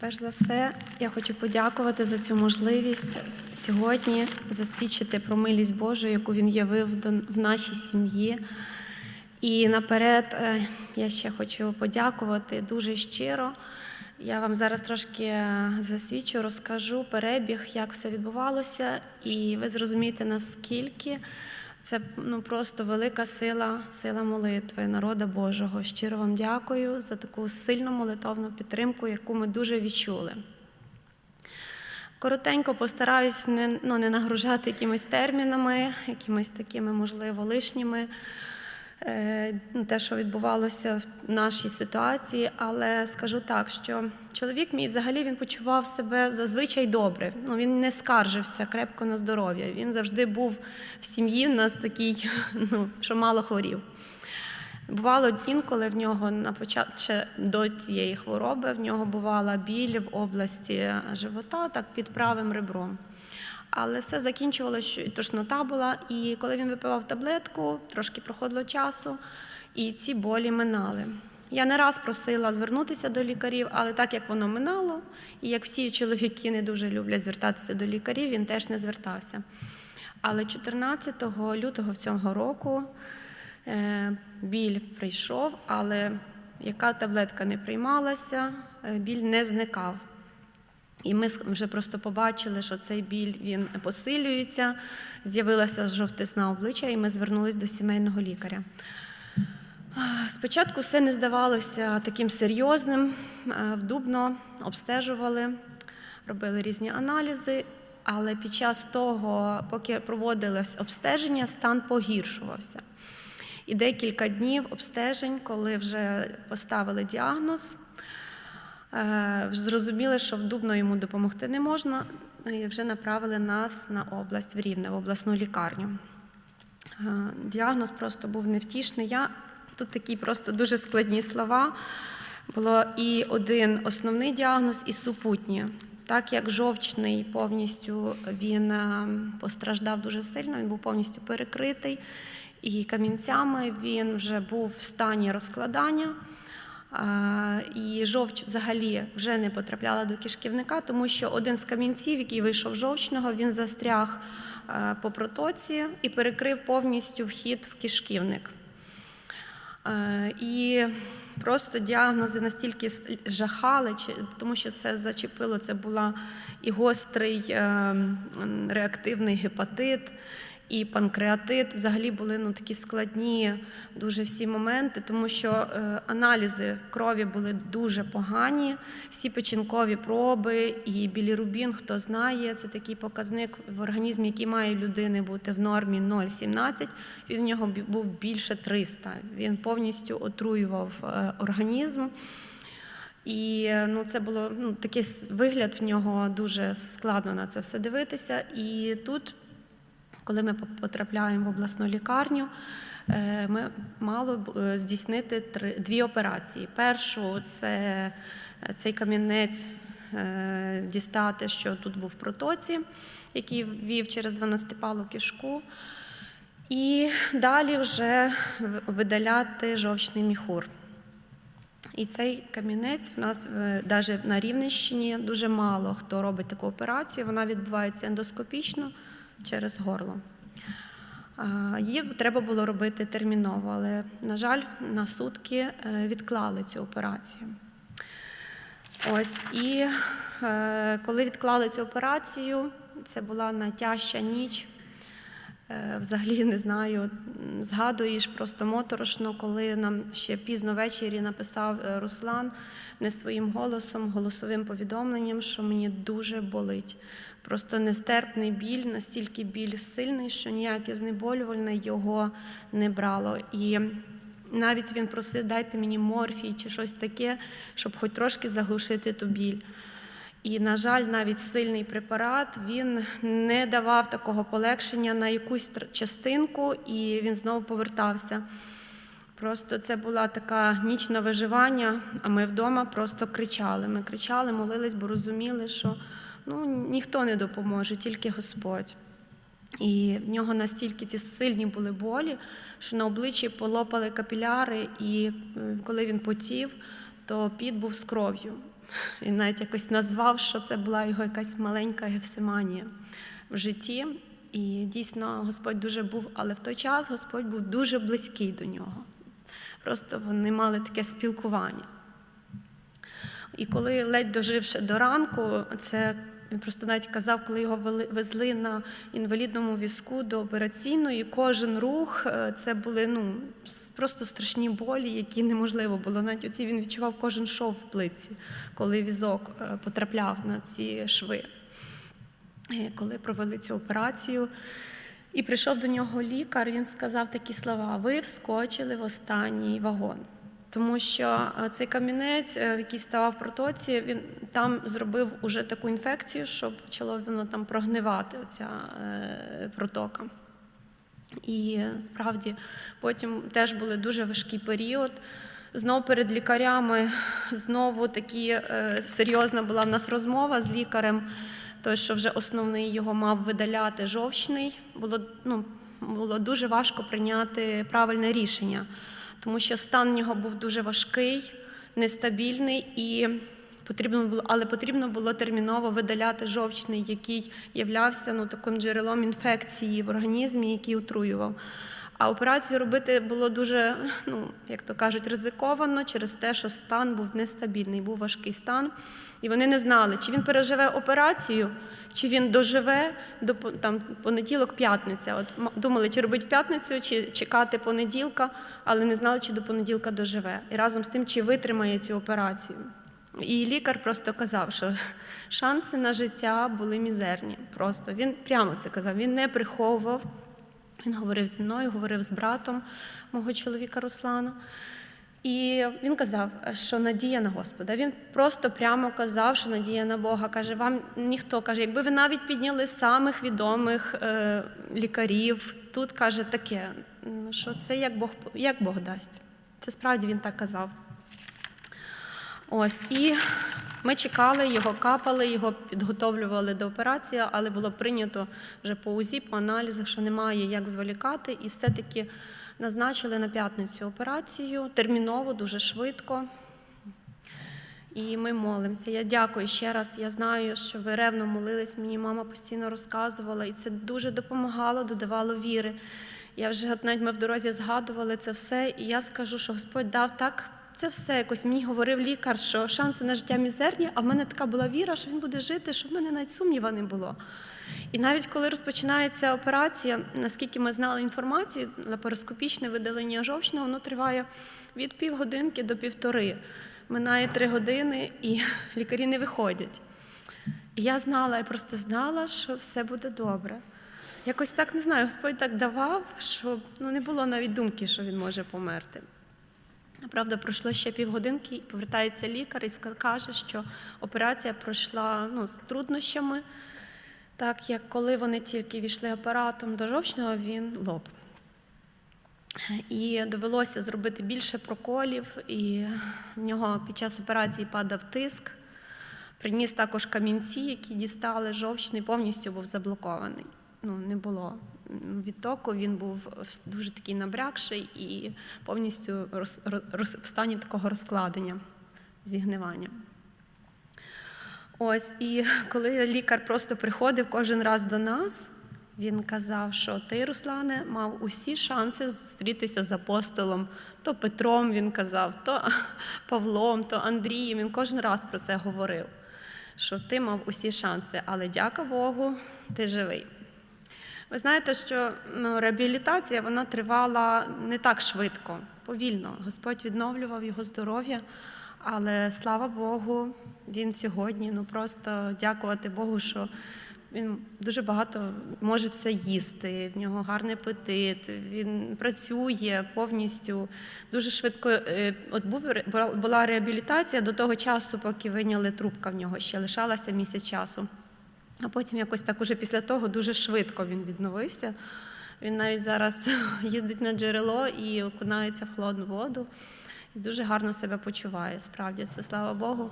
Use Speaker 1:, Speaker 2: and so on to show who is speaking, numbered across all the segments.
Speaker 1: Перш за все, я хочу подякувати за цю можливість сьогодні засвідчити про милість Божу, яку він явив в нашій сім'ї. І наперед е, я ще хочу подякувати дуже щиро. Я вам зараз трошки е, засвідчу, розкажу перебіг, як все відбувалося, і ви зрозумієте, наскільки це ну, просто велика сила, сила молитви народа Божого. Щиро вам дякую за таку сильну молитовну підтримку, яку ми дуже відчули. Коротенько постараюсь не, ну, не нагружати якимись термінами, якимись такими, можливо, лишніми. Е, Те, що відбувалося в нашій ситуації, але скажу так, що чоловік мій взагалі він почував себе зазвичай добре. Ну, він не скаржився крепко на здоров'я. Він завжди був в сім'ї в нас такий, ну, що мало хворів. Бувало інколи в нього на початку до цієї хвороби в нього бувала біль в області живота, так під правим ребром. Але все закінчувалося, що тошнота була. І коли він випивав таблетку, трошки проходило часу, і ці болі минали. Я не раз просила звернутися до лікарів, але так як воно минало, і як всі чоловіки не дуже люблять звертатися до лікарів, він теж не звертався. Але 14 лютого цього року Е, Біль прийшов, але яка таблетка не приймалася, е, біль не зникав. І ми вже просто побачили, що цей біль він посилюється, з'явилася жовтисна обличчя, і ми звернулись до сімейного лікаря. Спочатку все не здавалося таким серйозним. Е, В Дубно обстежували, робили різні аналізи, але під час того, поки проводилось обстеження, стан погіршувався. І декілька днів обстежень, коли вже поставили діагноз, зрозуміли, що в Дубно йому допомогти не можна, і вже направили нас на область в Рівне, в обласну лікарню. Е, Діагноз просто був невтішний. Я тут такі просто дуже складні слова. Було і один основний діагноз, і супутні. Так як жовчний повністю він е, постраждав дуже сильно, він був повністю перекритий, і камінцями він вже був в стані розкладання. І жовч взагалі вже не потрапляла до кишківника, тому що один з камінців, який вийшов жовчного, він застряг по протоці і перекрив повністю вхід в кишківник. І просто діагнози настільки жахали, тому що це зачепило, це була і гострий е, реактивний гепатит, і панкреатит. Взагалі були ну, такі складні дуже всі моменти, тому що е, аналізи крові були дуже погані, всі печінкові проби і білірубін, хто знає, це такий показник в організмі, який має людини бути в нормі 0,17, він в нього був більше 300. Він повністю отруював е, організм. І е, ну, це було ну, такий вигляд в нього дуже складно на це все дивитися. І тут, коли ми потрапляємо в обласну лікарню, е, ми мали б, е, здійснити три, дві операції. Першу це е, цей камінець дістати, що тут був в протоці, який вів через 12-палу кишку. І далі вже видаляти жовчний міхур. І цей камінець в нас навіть на Рівненщині дуже мало хто робить таку операцію. Вона відбувається ендоскопічно через горло. Її треба було робити терміново, але, на жаль, на сутки е, відклали цю операцію. Ось і е, коли відклали цю операцію, це була найтяжча ніч. Е, Взагалі не знаю, згадуєш просто моторошно, коли нам ще пізно ввечері написав Руслан не своїм голосом, голосовим повідомленням, що мені дуже болить. Просто нестерпний біль, настільки біль сильний, що ніяке знеболювальне його не брало. І навіть він просив, дайте мені морфій чи щось таке, щоб хоч трошки заглушити ту біль. І, на жаль, навіть сильний препарат він не давав такого полегшення на якусь частинку, і він знову повертався. Просто це була така ніч на виживання, а ми вдома просто кричали. Ми кричали, молились, бо розуміли, що ну, ніхто не допоможе, тільки Господь. І в нього настільки ці сильні були болі, що на обличчі полопали капіляри, і е, коли він потів, то піт був з кров'ю. Він навіть якось назвав, що це була його якась маленька гефсиманія в житті. І дійсно Господь дуже був, але в той час Господь був дуже близький до нього. Просто вони мали таке спілкування. І коли ледь доживши до ранку, це він просто навіть казав, коли його везли на інвалідному візку до операційної, кожен рух е, це були ну, просто страшні болі, які неможливо було. Навіть оці він відчував кожен шов в плитці, коли візок е, потрапляв на ці шви. Е, Коли провели цю операцію, і прийшов до нього лікар, він сказав такі слова: ви вскочили в останній вагон. Тому що е, цей камінець, е, який ставав в протоці, він там зробив уже таку інфекцію, що почало воно там прогнивати, оця е, протока. І справді потім теж був дуже важкий період. Знову перед лікарями, знову такі серйозна була в нас розмова з лікарем, той, що вже основний його мав видаляти жовчний. Було, ну, було дуже важко прийняти правильне рішення, тому що стан в нього був дуже важкий, нестабільний і потрібно було, але потрібно було терміново видаляти жовчний, який являвся ну, таким джерелом інфекції в організмі, який отруював. А операцію робити було дуже, ну як то кажуть, ризиковано через те, що стан був нестабільний, був важкий стан. І вони не знали, чи він переживе операцію, чи він доживе до там, понеділок, п'ятниця. От думали, чи робити в п'ятницю, чи чекати понеділка, але не знали, чи до понеділка доживе. І разом з тим, чи витримає цю операцію. І лікар просто казав, що шанси на життя були мізерні. Просто він прямо це казав. Він не приховував. Він говорив зі мною, говорив з братом мого чоловіка Руслана. І він казав, що надія на Господа. Він просто прямо казав, що надія на Бога. Каже, вам ніхто каже, якби ви навіть підняли самих відомих е, лікарів, тут каже таке, що це як Бог, як Бог дасть. Це справді він так казав. Ось і ми чекали, його капали, його підготовлювали до операції, але було прийнято вже по УЗІ, по аналізах, що немає як зволікати, і все-таки назначили на п'ятницю операцію терміново, дуже швидко. І ми молимося. Я дякую ще раз. Я знаю, що ви ревно молились. Мені мама постійно розказувала, і це дуже допомагало, додавало віри. Я вже навіть ми в дорозі згадували це все, і я скажу, що Господь дав так. Це все якось мені говорив лікар, що шанси на життя мізерні, а в мене така була віра, що він буде жити, що в мене навіть сумніва не було. І навіть коли розпочинається операція, наскільки ми знали інформацію, лапароскопічне видалення жовчного, воно триває від півгодинки до півтори. Минає три години, і лікарі не виходять. І я знала, я просто знала, що все буде добре. Якось так не знаю, Господь так давав, що ну, не було навіть думки, що він може померти. Правда, пройшло ще півгодинки, і повертається лікар і каже, що операція пройшла ну, з труднощами, так як коли вони тільки війшли апаратом до жовчного, він лоб. І довелося зробити більше проколів, і в нього під час операції падав тиск. Приніс також камінці, які дістали жовчний, повністю був заблокований. Ну, не було відтоку, він був дуже такий набрякший і повністю роз, роз, в стані такого розкладення, зігнивання. Ось, і коли лікар просто приходив кожен раз до нас, він казав, що ти, Руслане, мав усі шанси зустрітися з апостолом. То Петром він казав, то Павлом, то Андрієм. Він кожен раз про це говорив, що ти мав усі шанси, але дяка Богу, ти живий. Ви знаєте, що ну, реабілітація вона тривала не так швидко, повільно. Господь відновлював його здоров'я, але слава Богу, він сьогодні ну просто дякувати Богу, що він дуже багато може все їсти, в нього гарний апетит, він працює повністю дуже швидко. Е, От був була реабілітація до того часу, поки вийняли трубка в нього ще лишалася місяць часу. А потім якось так уже після того дуже швидко він відновився. Він навіть зараз їздить на джерело і окунається в холодну воду. І дуже гарно себе почуває. Справді, це слава Богу.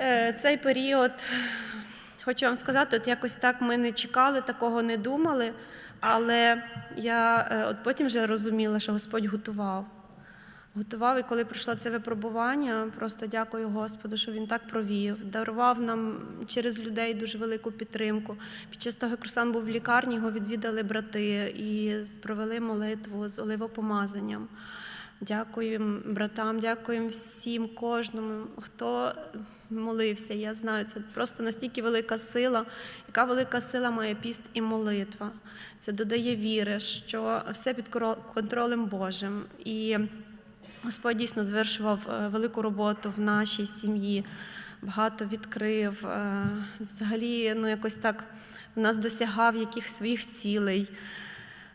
Speaker 1: Е, Цей період, хочу вам сказати, от якось так ми не чекали, такого не думали, але я е, от потім вже розуміла, що Господь готував. Готував. І коли прийшло це випробування, просто дякую Господу, що він так провів, дарував нам через людей дуже велику підтримку. Під час того, як Руслан був в лікарні, його відвідали брати і провели молитву з оливопомазанням. Дякуємо братам, дякуємо всім, кожному, хто молився. Я знаю, це просто настільки велика сила. Яка велика сила має піст і молитва. Це додає віри, що все під контролем Божим. І Господь дійсно звершував е, велику роботу в нашій сім'ї, багато відкрив. е, Взагалі, ну якось так в нас досягав яких своїх цілей,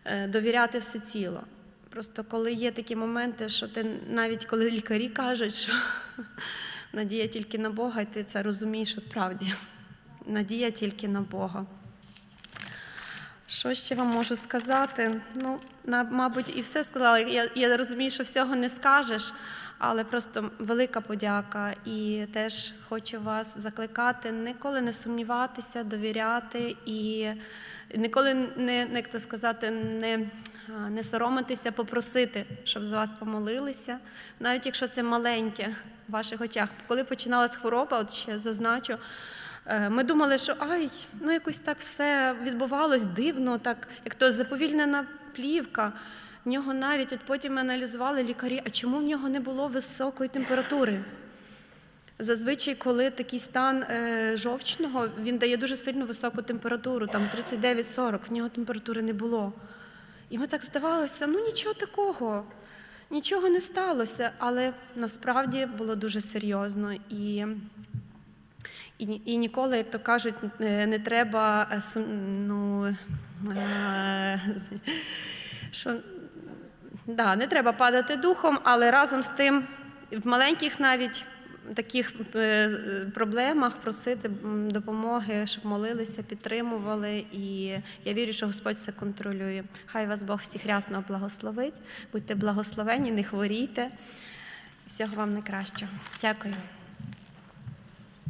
Speaker 1: е, довіряти все ціло. Просто коли є такі моменти, що ти навіть коли лікарі кажуть, що надія тільки на Бога, і ти це розумієш, що справді надія тільки на Бога. Що ще вам можу сказати? Ну, мабуть, і все сказала. Я, я розумію, що всього не скажеш, але просто велика подяка. І теж хочу вас закликати ніколи не сумніватися, довіряти і ніколи не, як то сказати, не, не соромитися, попросити, щоб за вас помолилися, навіть якщо це маленьке в ваших очах. Коли починалась хвороба, от ще зазначу. Е, Ми думали, що ай, ну якось так все відбувалось дивно, так як то заповільнена плівка. В нього навіть от потім ми аналізували лікарі, а чому в нього не було високої температури? Зазвичай, коли такий стан е, жовчного, він дає дуже сильно високу температуру, там 39-40, в нього температури не було. І ми так здавалося, ну нічого такого, нічого не сталося, але насправді було дуже серйозно. І і, і ніколи, як то кажуть, не, не треба е, ну, е, що, да, не треба падати духом, але разом з тим в маленьких навіть таких е, е, проблемах просити допомоги, щоб молилися, підтримували. І я вірю, що Господь все контролює. Хай вас Бог всіх рясно благословить. Будьте благословені, не хворійте. Всього вам найкращого. Дякую.